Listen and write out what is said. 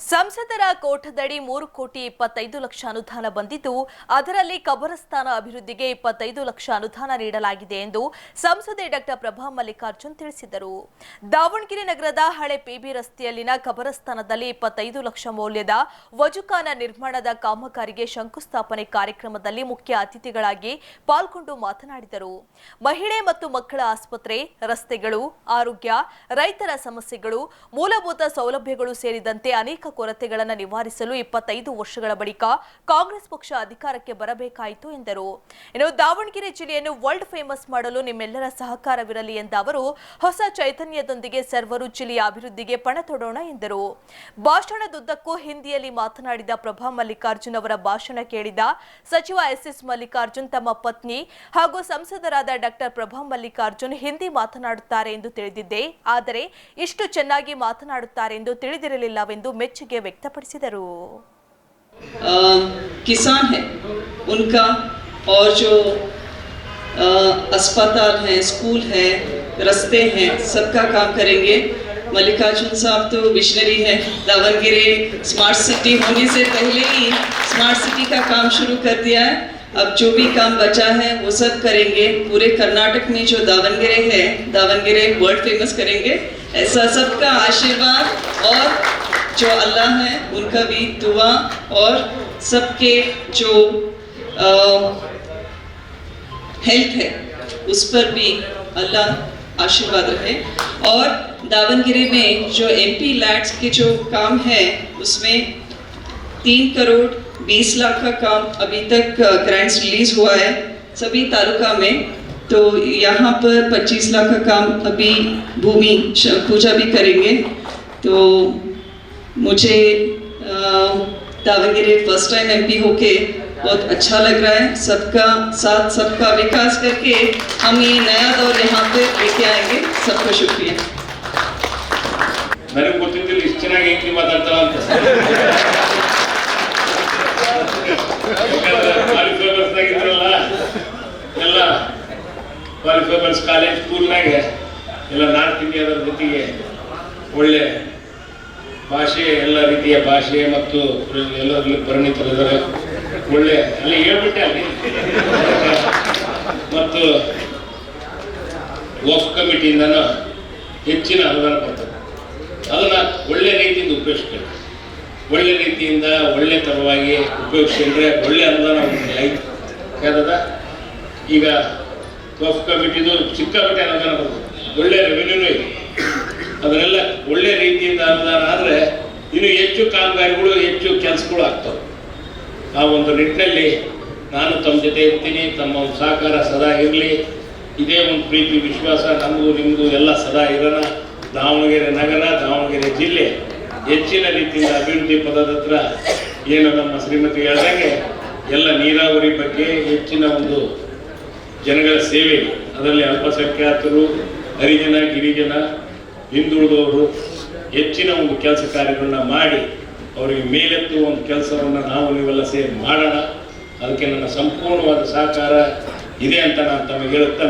ಸಂಸದರ ಕೋಟದಡಿ ಮೂರು ಕೋಟಿ ಇಪ್ಪತ್ತೈದು ಲಕ್ಷ ಅನುದಾನ ಬಂದಿದ್ದು, ಅದರಲ್ಲಿ ಕಬರಸ್ಥಾನ ಅಭಿವೃದ್ಧಿಗೆ ಇಪ್ಪತ್ತೈದು ಲಕ್ಷ ಅನುದಾನ ನೀಡಲಾಗಿದೆ ಎಂದು ಸಂಸದೆ ಡಾಕ್ಟರ್ ಪ್ರಭಾ ಮಲ್ಲಿಕಾರ್ಜುನ್ ತಿಳಿಸಿದರು. ದಾವಣಗೆರೆ ನಗರದ ಹಳೆ ಪಿಬಿ ರಸ್ತೆಯಲ್ಲಿನ ಕಬರಸ್ಥಾನದಲ್ಲಿ ಇಪ್ಪತ್ತೈದು ಲಕ್ಷ ಮೌಲ್ಯದ ವಜುಕಾನ ನಿರ್ಮಾಣದ ಕಾಮಗಾರಿಗೆ ಶಂಕುಸ್ಥಾಪನೆ ಕಾರ್ಯಕ್ರಮದಲ್ಲಿ ಮುಖ್ಯ ಅತಿಥಿಗಳಾಗಿ ಪಾಲ್ಗೊಂಡು ಮಾತನಾಡಿದರು. ಮಹಿಳೆ ಮತ್ತು ಮಕ್ಕಳ ಆಸ್ಪತ್ರೆ, ರಸ್ತೆಗಳು, ಆರೋಗ್ಯ, ರೈತರ ಸಮಸ್ಯೆಗಳು, ಮೂಲಭೂತ ಸೌಲಭ್ಯಗಳು ಸೇರಿದಂತೆ ಅನೇಕ ಕೊರತೆಗಳನ್ನು ನಿವಾರಿಸಲು ಇಪ್ಪತ್ತೈದು ವರ್ಷಗಳ ಬಳಿಕ ಕಾಂಗ್ರೆಸ್ ಪಕ್ಷ ಅಧಿಕಾರಕ್ಕೆ ಬರಬೇಕಾಯಿತು ಎಂದರು. ಇನ್ನು ದಾವಣಗೆರೆ ಜಿಲ್ಲೆಯನ್ನು ವರ್ಲ್ಡ್ ಫೇಮಸ್ ಮಾಡಲು ನಿಮ್ಮೆಲ್ಲರ ಸಹಕಾರವಿರಲಿ ಎಂದ ಅವರು, ಹೊಸ ಚೈತನ್ಯದೊಂದಿಗೆ ಸರ್ವರು ಜಿಲ್ಲೆಯ ಅಭಿವೃದ್ಧಿಗೆ ಪಣ ತೊಡೋಣ ಎಂದರು. ಭಾಷಣದುದ್ದಕ್ಕೂ ಹಿಂದಿಯಲ್ಲಿ ಮಾತನಾಡಿದ ಪ್ರಭಾ ಮಲ್ಲಿಕಾರ್ಜುನ್ ಅವರ ಭಾಷಣ ಕೇಳಿದ ಸಚಿವ ಎಸ್ಎಸ್ ಮಲ್ಲಿಕಾರ್ಜುನ್ ತಮ್ಮ ಪತ್ನಿ ಹಾಗೂ ಸಂಸದರಾದ ಡಾಕ್ಟರ್ ಪ್ರಭಾ ಮಲ್ಲಿಕಾರ್ಜುನ್ ಹಿಂದಿ ಮಾತನಾಡುತ್ತಾರೆ ಎಂದು ತಿಳಿದಿದ್ದೆ. ಆದರೆ, ಇಷ್ಟು ಚೆನ್ನಾಗಿ ಮಾತನಾಡುತ್ತಾರೆ ಎಂದು ತಿಳಿದಿರಲಿಲ್ಲವೆಂದು ಮೆಚ್ಚುಗೆ ವ್ಯಕ್ತಪಡಿಸಿದರು अ, किसान है उनका और जो अ, अस्पताल है स्कूल है रास्ते हैं सबका काम करेंगे मल्लिकार्जुन साहब तो विशनरी है दावणगेरे स्मार्ट सिटी होने से पहले ही स्मार्ट सिटी का काम शुरू कर दिया है अब जो भी काम बचा है वो सब करेंगे पूरे कर्नाटक में जो दावणगेरे है दावणगेरे वर्ल्ड फेमस करेंगे ऐसा सबका आशीर्वाद और जो अल्लाह है, उनका भी दुआ और सबके जो हेल्थ है, उस पर भी अल्लाह आशीर्वाद रहे और दावनगिरी में जो एमपी लैट्स के जो काम है, उसमें तीन करोड़ बीस लाख का काम अभी तक ग्रांट्स रिलीज़ हुआ है सभी तालुका में। तो यहाँ पर 25 लाख का काम अभी भूमि, पूजा भी करेंगे। तो मुझे अ, दावणगेरे फर्स्ट टाइम एमपी होके बहुत अच्छा लग रहा है सबका साथ सबका विकास करके हम ये नया दौर यहाँ पे लेके आएंगे सबका शुक्रिया ನನಗೆ ಗೊತ್ತಿದ್ದಿಲ್ಲ ಇಷ್ಟು ಚೆನ್ನಾಗಿ ಹೆಂಗೆ ಮಾತಾಡ್ತಾಳ ಅಂತ ಕ್ವಾಲಿಫೈಬರ್ಸ್ನಾಗ ಇದ್ರಲ್ಲ ಎಲ್ಲ ಕ್ವಾಲಿಫೈಬರ್ಸ್ ಕಾಲೇಜ್ ಸ್ಕೂಲ್ನಾಗ ಎಲ್ಲ ನಾರ್ತ್ ಇಂಡಿಯಾದ ಜೊತೆಗೆ ಒಳ್ಳೆ ಭಾಷೆ ಎಲ್ಲ ರೀತಿಯ ಭಾಷೆ ಮತ್ತು ಎಲ್ಲರಲ್ಲಿ ಪರಿಣಿತರಿದ್ದಾರೆ ಒಳ್ಳೆ, ಅಲ್ಲಿ ಹೇಳ್ಬಿಟ್ಟೆ ಅಲ್ಲಿ. ಮತ್ತು ವಫ್ ಕಮಿಟಿಯಿಂದನೂ ಹೆಚ್ಚಿನ ಅನುದಾನ ಬರ್ತದೆ ಅದನ್ನ ಒಳ್ಳೆ ರೀತಿಯಿಂದ ಉಪಯೋಗಿಸ್ಬೇಕು ಒಳ್ಳೆ ರೀತಿಯಿಂದ ಒಳ್ಳೆ ತರವಾಗಿ ಉಪಯೋಗಿಸಿದ್ರೆ ಒಳ್ಳೆ ಅನುದಾನ ಆಯ್ತು ಈಗ ವಫ್ ಕಮಿಟಿದು ಚಿಕ್ಕ ಅನುದಾನ ಬರ್ತದೆ ಒಳ್ಳೆ ರೆವೆನ್ಯೂನು ಇದೆ. ಅದನ್ನೆಲ್ಲ ಒಳ್ಳೆ ರೀತಿಯಿಂದ ಅನುದಾನ ಆದರೆ ಇನ್ನು ಹೆಚ್ಚು ಕಾಮಗಾರಿಗಳು, ಹೆಚ್ಚು ಕೆಲಸಗಳು ಆಗ್ತವೆ. ಆ ಒಂದು ನಿಟ್ಟಿನಲ್ಲಿ ನಾನು ತಮ್ಮ ಜೊತೆ ಇರ್ತೀನಿ, ತಮ್ಮ ಒಂದು ಸಹಕಾರ ಸದಾ ಇರಲಿ. ಇದೇ ಒಂದು ಪ್ರೀತಿ, ವಿಶ್ವಾಸ, ನಮಗೂ ನಿಮ್ಮದು ಎಲ್ಲ ಸದಾ ಇರೋಣ. ದಾವಣಗೆರೆ ನಗರ, ದಾವಣಗೆರೆ ಜಿಲ್ಲೆ ಹೆಚ್ಚಿನ ರೀತಿಯಿಂದ ಅಭಿವೃದ್ಧಿ ಪದದ ಹತ್ರ ಏನು ನಮ್ಮ ಶ್ರೀಮತಿ ಹೇಳ್ದಂಗೆ ಎಲ್ಲ ನೀರಾವರಿ ಬಗ್ಗೆ ಹೆಚ್ಚಿನ ಒಂದು ಜನಗಳ ಸೇವೆ. ಅದರಲ್ಲಿ ಅಲ್ಪಸಂಖ್ಯಾತರು, ಹರಿಜನ, ಗಿರಿಜನ ಹಿಂದುಳಿದವರು ಹೆಚ್ಚಿನ ಒಂದು ಕೆಲಸ ಕಾರ್ಯಗಳನ್ನ ಮಾಡಿ ಅವರಿಗೆ ಮೇಲೆತ್ತುವ ಒಂದು ಕೆಲಸವನ್ನು ನಾವು ನೀವೆಲ್ಲ ಸೇರಿ ಮಾಡೋಣ. ಅದಕ್ಕೆ ನನ್ನ ಸಂಪೂರ್ಣವಾದ ಸಹಕಾರ ಇದೆ ಅಂತ ನಾನು ತಮಗೆ ಹೇಳುತ್ತಾ